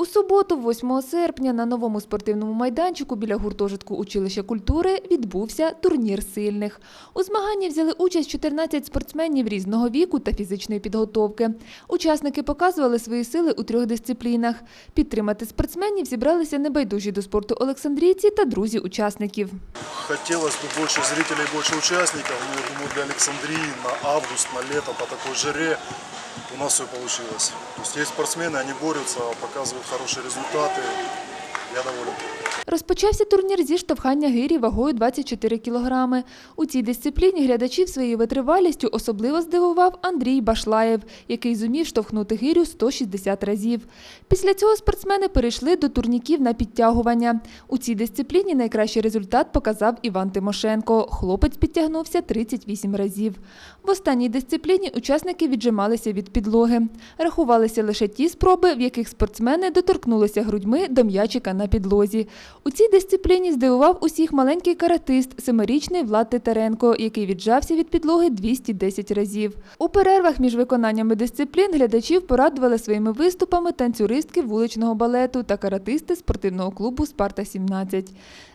У суботу, 8 серпня, на новому спортивному майданчику біля гуртожитку училища культури відбувся турнір сильних. У змаганні взяли участь 14 спортсменів різного віку та фізичної підготовки. Учасники показували свої сили у трьох дисциплінах. Підтримати спортсменів зібралися небайдужі до спорту Олександрійці та друзі учасників. Хотелось бы больше зрителей, больше участников, но я думаю, для Александрии на август, на лето по такой жаре у нас все получилось. То есть есть спортсмены, они борются, показывают хорошие результаты. Я доволен. Розпочався турнір зі штовхання гирі вагою 24 кілограми. У цій дисципліні глядачів своєю витривалістю особливо здивував Андрій Башлаєв, який зумів штовхнути гирю 160 разів. Після цього спортсмени перейшли до турніків на підтягування. У цій дисципліні найкращий результат показав Іван Тимошенко. Хлопець підтягнувся 38 разів. В останній дисципліні учасники віджималися від підлоги. Рахувалися лише ті спроби, в яких спортсмени доторкнулися грудьми до м'ячика на підлозі. У цій дисципліні здивував усіх маленький каратист, семирічний Влад Титаренко, який віджався від підлоги 210 разів. У перервах між виконаннями дисциплін глядачів порадували своїми виступами танцюристки вуличного балету та каратисти спортивного клубу Спарта-17.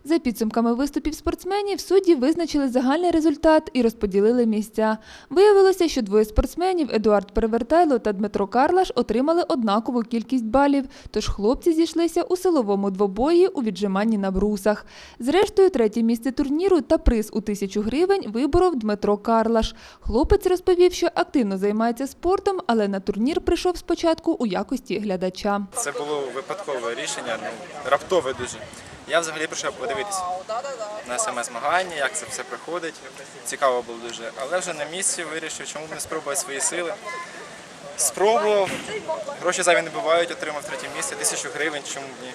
За підсумками виступів спортсменів, судді визначили загальний результат і розподілили місця. Виявилося, що двоє спортсменів Едуард Перевертайло та Дмитро Карлаш отримали однакову кількість балів, тож хлопці зійшлися у силовому двобої у віджиманні на брусах. Зрештою, третє місце турніру та приз у тисячу гривень виборов Дмитро Карлаш. Хлопець розповів, що активно займається спортом, але на турнір прийшов спочатку у якості глядача. Це було випадкове рішення, ну раптове дуже. Я взагалі прийшов подивитися на саме змагання, як це все проходить. Цікаво було дуже. Але вже на місці вирішив, чому б не спробувати свої сили. Спробував. Гроші зайві не бувають, отримав третє місце, тисячу гривень, чому б ні.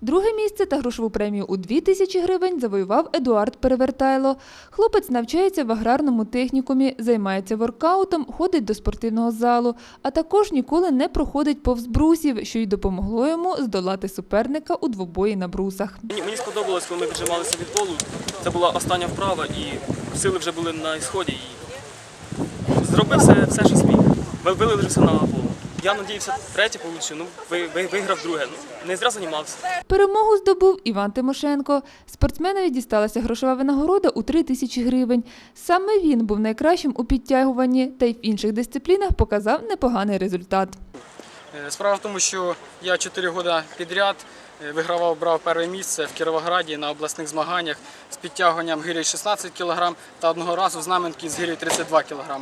Друге місце та грошову премію у 2 тисячі гривень завоював Едуард Перевертайло. Хлопець навчається в аграрному технікумі, займається воркаутом, ходить до спортивного залу, а також ніколи не проходить повз брусів, що й допомогло йому здолати суперника у двобої на брусах. Мені, сподобалось, коли ми віджималися від полу. Це була остання вправа, і сили вже були на ісході. І зробив все, все що зміг. Ви- Вилився на полу. Я надіявся, третє получу, ну ви, ви, виграв друге. Ну, не зразу займався. Перемогу здобув Іван Тимошенко. Спортсменові дісталася грошова винагорода у 3 тисячі гривень. Саме він був найкращим у підтягуванні та й в інших дисциплінах показав непоганий результат. Е, Справа в тому, що я 4 роки підряд вигравав, брав перше місце в Кіровограді на обласних змаганнях з підтягуванням гирі 16 кг та одного разу в знаменки з гирі 32 кг.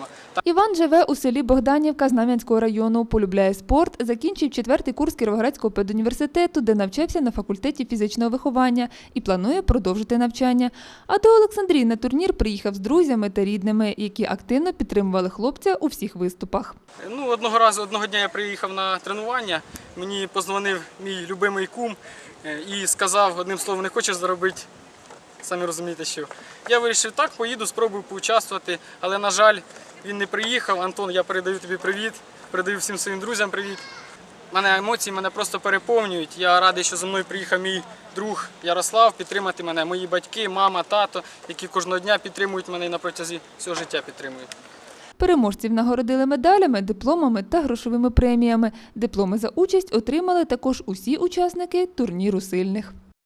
Іван живе у селі Богданівка Знам'янського району, полюбляє спорт, закінчив четвертий курс Кіровоградського педуніверситету, де навчався на факультеті фізичного виховання і планує продовжити навчання. А до Олександрії на турнір приїхав з друзями та рідними, які активно підтримували хлопця у всіх виступах. Ну, одного разу, одного дня я приїхав на тренування, мені позвонив мій любимий кум е, і сказав одним словом, не хочеш заробити. Самі розумієте, що я вирішив так, поїду, спробую поучаствувати, але на жаль, він не приїхав. Антон, я передаю тобі привіт, передаю всім своїм друзям привіт. Мене емоції мене просто переповнюють. Я радий, що зі мною приїхав мій друг Ярослав підтримати мене, мої батьки, мама, тато, які кожного дня підтримують мене і на протязі всього життя підтримують. Переможців нагородили медалями, дипломами та грошовими преміями. Дипломи за участь отримали також усі учасники турніру сильних.